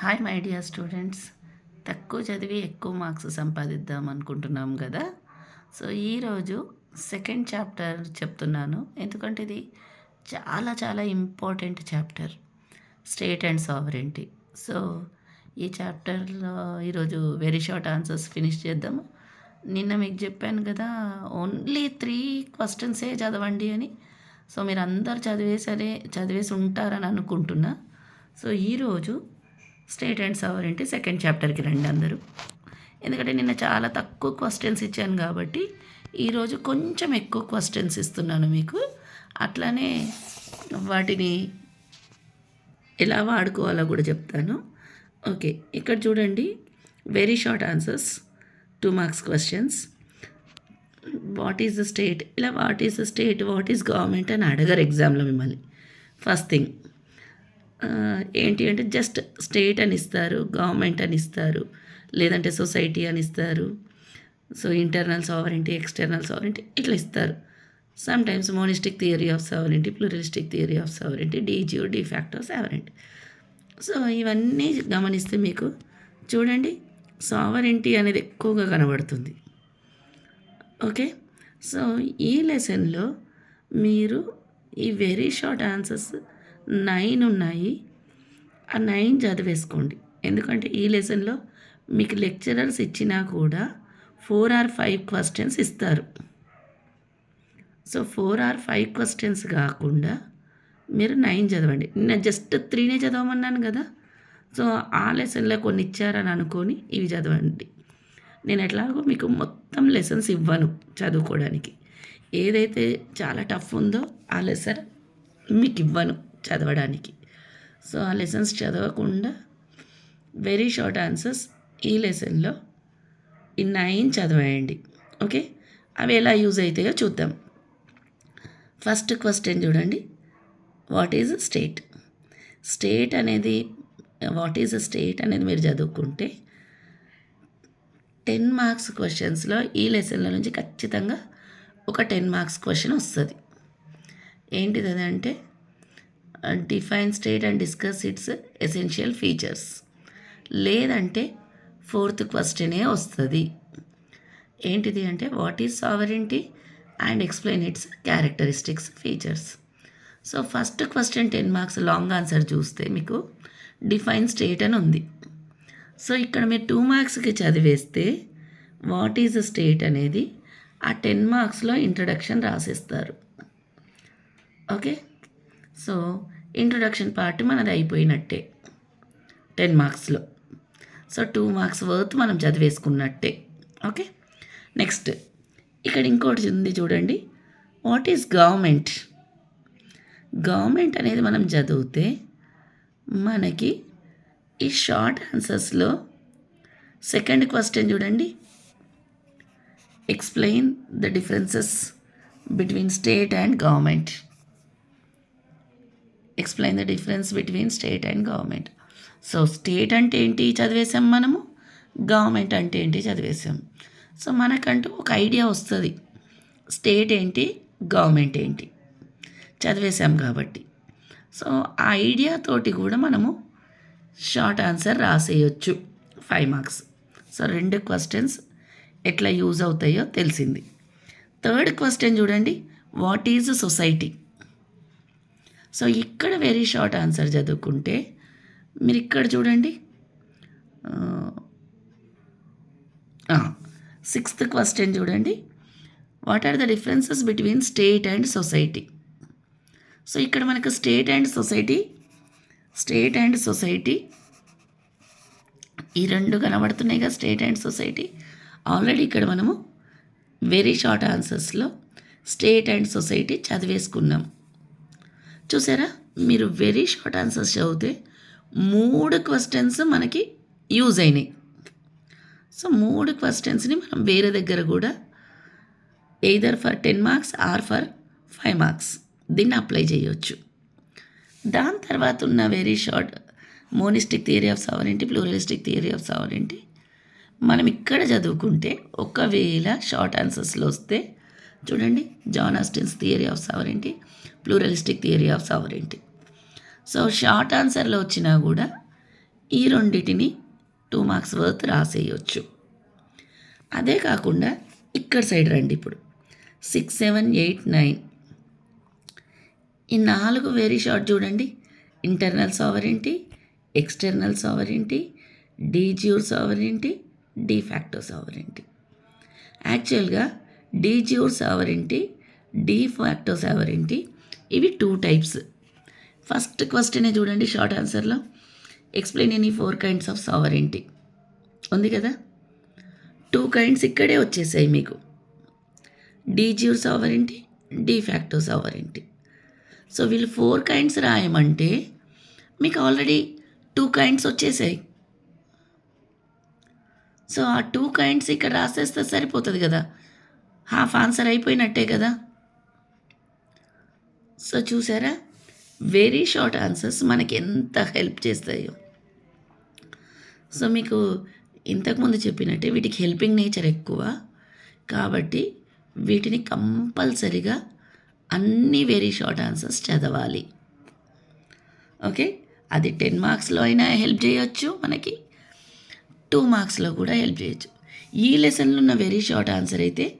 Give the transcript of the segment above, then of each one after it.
Hi my dear students తక్కువ చదివి ఎక్కువ మార్క్స్ సంపాదిద్దాం అనుకుంటున్నాం కదా? సో ఈరోజు సెకండ్ చాప్టర్ చెప్తున్నాను. ఎందుకంటే ఇది చాలా చాలా important chapter state and sovereignty so ఈ చాప్టర్లో ఈరోజు వెరీ షార్ట్ ఆన్సర్స్ ఫినిష్ చేద్దాము. నిన్న మీకు చెప్పాను కదా ఓన్లీ త్రీ క్వశ్చన్సే చదవండి అని. సో మీరు అందరు చదివేసరే చదివేసి ఉంటారని అనుకుంటున్నా. సో ఈరోజు స్టేట్ అండ్ సావరెంటీ సెకండ్ చాప్టర్కి రండి అందరూ. ఎందుకంటే నిన్న చాలా తక్కువ క్వశ్చన్స్ ఇచ్చాను కాబట్టి ఈరోజు కొంచెం ఎక్కువ క్వశ్చన్స్ ఇస్తున్నాను మీకు. అట్లానే వాటిని ఎలా వాడుకోవాలో కూడా చెప్తాను. ఓకే ఇక్కడ చూడండి. Very short answers two marks questions what is the state ఇలా what is the state what is government అని అడగరు ఎగ్జామ్లో మిమ్మల్ని. ఫస్ట్ థింగ్ ఏంటి అంటే జస్ట్ స్టేట్ అని ఇస్తారు గవర్నమెంట్ అని ఇస్తారు లేదంటే సొసైటీ అని ఇస్తారు. So internal sovereignty external sovereignty ఇట్లా ఇస్తారు. Sometimes monistic theory of sovereignty pluralistic theory of sovereignty de jure de facto sovereignty so ఇవన్నీ గమనిస్తే మీకు చూడండి సావరెంటీ అనేది ఎక్కువగా కనబడుతుంది. ఓకే సో ఈ లెసన్లో మీరు ఈ వెరీ షార్ట్ ఆన్సర్స్ నైన్ ఉన్నాయి. ఆ నైన్ చదివేసుకోండి. ఎందుకంటే ఈ లెసన్లో మీకు లెక్చరర్స్ ఇచ్చినా కూడా ఫోర్ ఆర్ ఫైవ్ క్వశ్చన్స్ ఇస్తారు. So four or five questions కాకుండా మీరు నైన్ చదవండి. నేను జస్ట్ త్రీనే చదవమన్నాను కదా. సో ఆ లెసన్లో కొన్ని ఇచ్చారని అనుకొని ఇవి చదవండి. నేను ఎట్లాగో మీకు మొత్తం లెసన్స్ ఇవ్వను చదువుకోవడానికి. ఏదైతే చాలా టఫ్ ఉందో ఆ లెసన్ మీకు ఇవ్వను. చదవడానికి. సో ఆ లెసన్స్ చదవకుండా వెరీ షార్ట్ ఆన్సర్స్ ఈ లెసన్లో ఈ నైన్ చదివేయండి. ఓకే అవి ఎలా యూజ్ అవుతాయో చూద్దాం. ఫస్ట్ క్వశ్చన్ చూడండి. వాట్ ఈజ్ స్టేట్ స్టేట్ అనేది వాట్ ఈజ్ స్టేట్ అనేది మీరు చదువుకుంటే టెన్ మార్క్స్ క్వశ్చన్స్లో ఈ లెసన్ల నుంచి ఖచ్చితంగా ఒక టెన్ మార్క్స్ క్వశ్చన్ వస్తుంది. ఏంటిది అదంటే define state and discuss its essential features లేదంటే ఫోర్త్ క్వశ్చనే వస్తుంది. ఏంటిది అంటే what is sovereignty and explain its characteristics features so first question ten marks long answer చూస్తే మీకు డిఫైన్ స్టేట్ అని ఉంది. సో ఇక్కడ మీరు టూ మార్క్స్కి చదివేస్తే వాట్ ఈజ్ స్టేట్ అనేది ఆ టెన్ మార్క్స్లో ఇంట్రడక్షన్ రాసేస్తారు. ఓకే సో ఇంట్రొడక్షన్ పార్ట్ మనది అయిపోయినట్టే. టెన్ మార్క్స్లో సో టూ మార్క్స్ వర్త్ మనం చదివేసుకున్నట్టే. ఓకే నెక్స్ట్ ఇక్కడ ఇంకోటి ఉంది చూడండి. వాట్ ఈజ్ గవర్నమెంట్ గవర్నమెంట్ అనేది మనం చదివితే మనకి ఈ షార్ట్ ఆన్సర్స్లో సెకండ్ క్వశ్చన్ చూడండి. Explain the differences between state and government explain the difference between state and government so state అంటే ఏంటి చదివేసాం మనము? గవర్నమెంట్ అంటే ఏంటి చదివేసాం సో మనకంటూ ఒక ఐడియా వస్తుంది. స్టేట్ ఏంటి? గవర్నమెంట్ ఏంటి? చదివేసాం కాబట్టి. సో ఆ ఐడియాతోటి కూడా మనము షార్ట్ ఆన్సర్ రాసేయచ్చు. ఫైవ్ మార్క్స్ సో రెండు క్వశ్చన్స్ ఎట్లా యూజ్ అవుతాయో తెలిసింది. థర్డ్ క్వశ్చన్ చూడండి. వాట్ ఈజ్ సొసైటీ సో ఇక్కడ వెరీ షార్ట్ ఆన్సర్ చదువుకుంటే మీరు ఇక్కడ చూడండి సిక్స్త్ క్వశ్చన్ చూడండి. What are the differences between state and society so ఇక్కడ మనకు state and society state and society ఈ రెండు కనబడుతున్నాయి కదా స్టేట్ అండ్ సొసైటీ ఆల్రెడీ ఇక్కడ మనము వెరీ షార్ట్ ఆన్సర్స్లో స్టేట్ అండ్ సొసైటీ చదివేసుకున్నాం. చూసారా? మీరు వెరీ షార్ట్ ఆన్సర్స్ చదివితే మూడు క్వశ్చన్స్ మనకి యూజ్ అయినాయి. సో మూడు క్వశ్చన్స్ని మనం వేరే దగ్గర కూడా either for ten marks or for five marks దీన్ని అప్లై చేయొచ్చు. దాని తర్వాత ఉన్న very short monistic theory of sovereignty pluralistic theory of sovereignty మనం ఇక్కడ చదువుకుంటే ఒకవేళ షార్ట్ ఆన్సర్స్లో వస్తే చూడండి John Austin's theory of sovereignty pluralistic theory of sovereignty so short ఆన్సర్లో వచ్చినా కూడా ఈ రెండిటిని టూ మార్క్స్ వర్త్ రాసేయచ్చు. అదే కాకుండా ఇక్కడ సైడ్ రండి ఇప్పుడు. సిక్స్ సెవెన్ ఎయిట్ నైన్ ఈ నాలుగు వెరీ షార్ట్ చూడండి. Internal sovereignty external sovereignty de jure sovereignty de facto sovereignty యాక్చువల్గా de jure sovereignty de facto sovereignty ఇవి టూ టైప్స్. ఫస్ట్ క్వశ్చనే చూడండి short ఆన్సర్లో explain any four kinds of sovereignty ఉంది కదా? Two kinds ఇక్కడే వచ్చేసాయి మీకు. De jure sovereignty de facto sovereignty so వీళ్ళు ఫోర్ కైండ్స్ రాయమంటే మీకు ఆల్రెడీ టూ కైండ్స్ వచ్చేసాయి. సో ఆ టూ కైండ్స్ ఇక్కడ రాసేస్తే సరిపోతుంది కదా? హాఫ్ ఆన్సర్ అయిపోయినట్టే కదా? సో చూసారా? వెరీ షార్ట్ ఆన్సర్స్ మనకి ఎంత హెల్ప్ చేస్తాయో. సో మీకు ఇంతకుముందు చెప్పినట్టే వీటికి హెల్పింగ్ నేచర్ ఎక్కువ. కాబట్టి వీటిని కంపల్సరిగా అన్ని వెరీ షార్ట్ ఆన్సర్స్ చదవాలి. ఓకే అది టెన్ మార్క్స్లో అయినా హెల్ప్ చేయొచ్చు మనకి. టూ మార్క్స్లో కూడా హెల్ప్ చేయొచ్చు. ఈ లెసన్లో ఉన్న వెరీ షార్ట్ ఆన్సర్ అయితే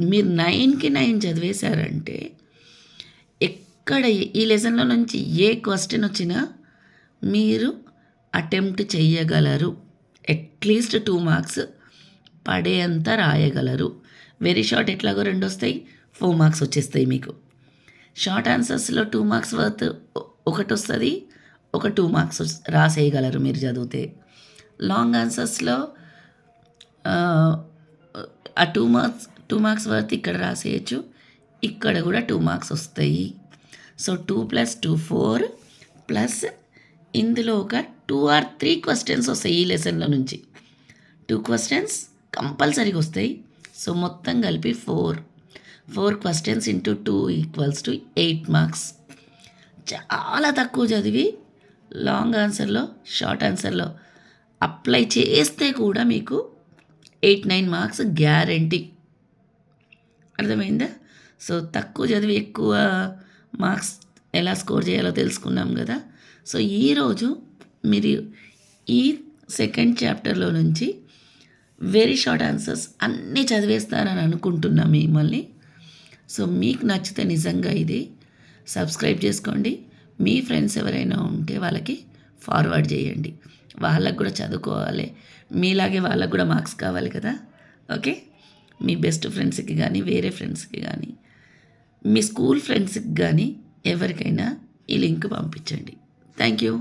మీరు నైన్కి నైన్ చదివేశారంటే ఎక్కడ ఈ లెసన్లో నుంచి ఏ క్వశ్చన్ వచ్చినా మీరు అటెంప్ట్ చేయగలరు అట్లీస్ట్ టూ మార్క్స్ పడేంత రాయగలరు. వెరీ షార్ట్ ఎట్లాగో రెండు వస్తాయి ఫోర్ మార్క్స్ వచ్చేస్తాయి మీకు. షార్ట్ ఆన్సర్స్లో టూ మార్క్స్ వర్త్ ఒకటి వస్తుంది ఒక టూ మార్క్స్ రాసేయగలరు మీరు చదివితే. లాంగ్ ఆన్సర్స్లో ఆ two marks two marks worth ఇక్కడ రాసేయచ్చు. ఇక్కడ కూడా టూ మార్క్స్ వస్తాయి. So two plus two four plus ఇందులో ఒక టూ ఆర్ త్రీ క్వశ్చన్స్ వస్తాయి ఈ లెసన్లో నుంచి. టూ క్వశ్చన్స్ కంపల్సరీగా వస్తాయి. సో మొత్తం కలిపి four four questions into two equals to eight marks చాలా తక్కువ చదివి లాంగ్ ఆన్సర్లో షార్ట్ ఆన్సర్లో అప్లై చేస్తే కూడా మీకు ఎయిట్ నైన్ మార్క్స్ గ్యారంటీ అర్థమైందా? సో తక్కువ చదివి ఎక్కువ మార్క్స్ ఎలా స్కోర్ చేయాలో తెలుసుకున్నాం కదా. సో ఈరోజు మీరు ఈ సెకండ్ చాప్టర్లో నుంచి వెరీ షార్ట్ ఆన్సర్స్ అన్నీ చదివేస్తారని అనుకుంటున్నా మిమ్మల్ని. సో మీకు నచ్చితే నిజంగా ఇది సబ్స్క్రైబ్ చేసుకోండి. మీ ఫ్రెండ్స్ ఎవరైనా ఉంటే వాళ్ళకి ఫార్వర్డ్ చేయండి. వాళ్ళకు కూడా చదువుకోవాలి. మీలాగే వాళ్ళకు కూడా మార్క్స్ కావాలి కదా. ఓకే? మీ బెస్ట్ ఫ్రెండ్స్కి కానీ వేరే ఫ్రెండ్స్కి కానీ. మీ స్కూల్ ఫ్రెండ్స్కి కానీ ఎవరికైనా ఈ లింక్ పంపించండి. Thank you.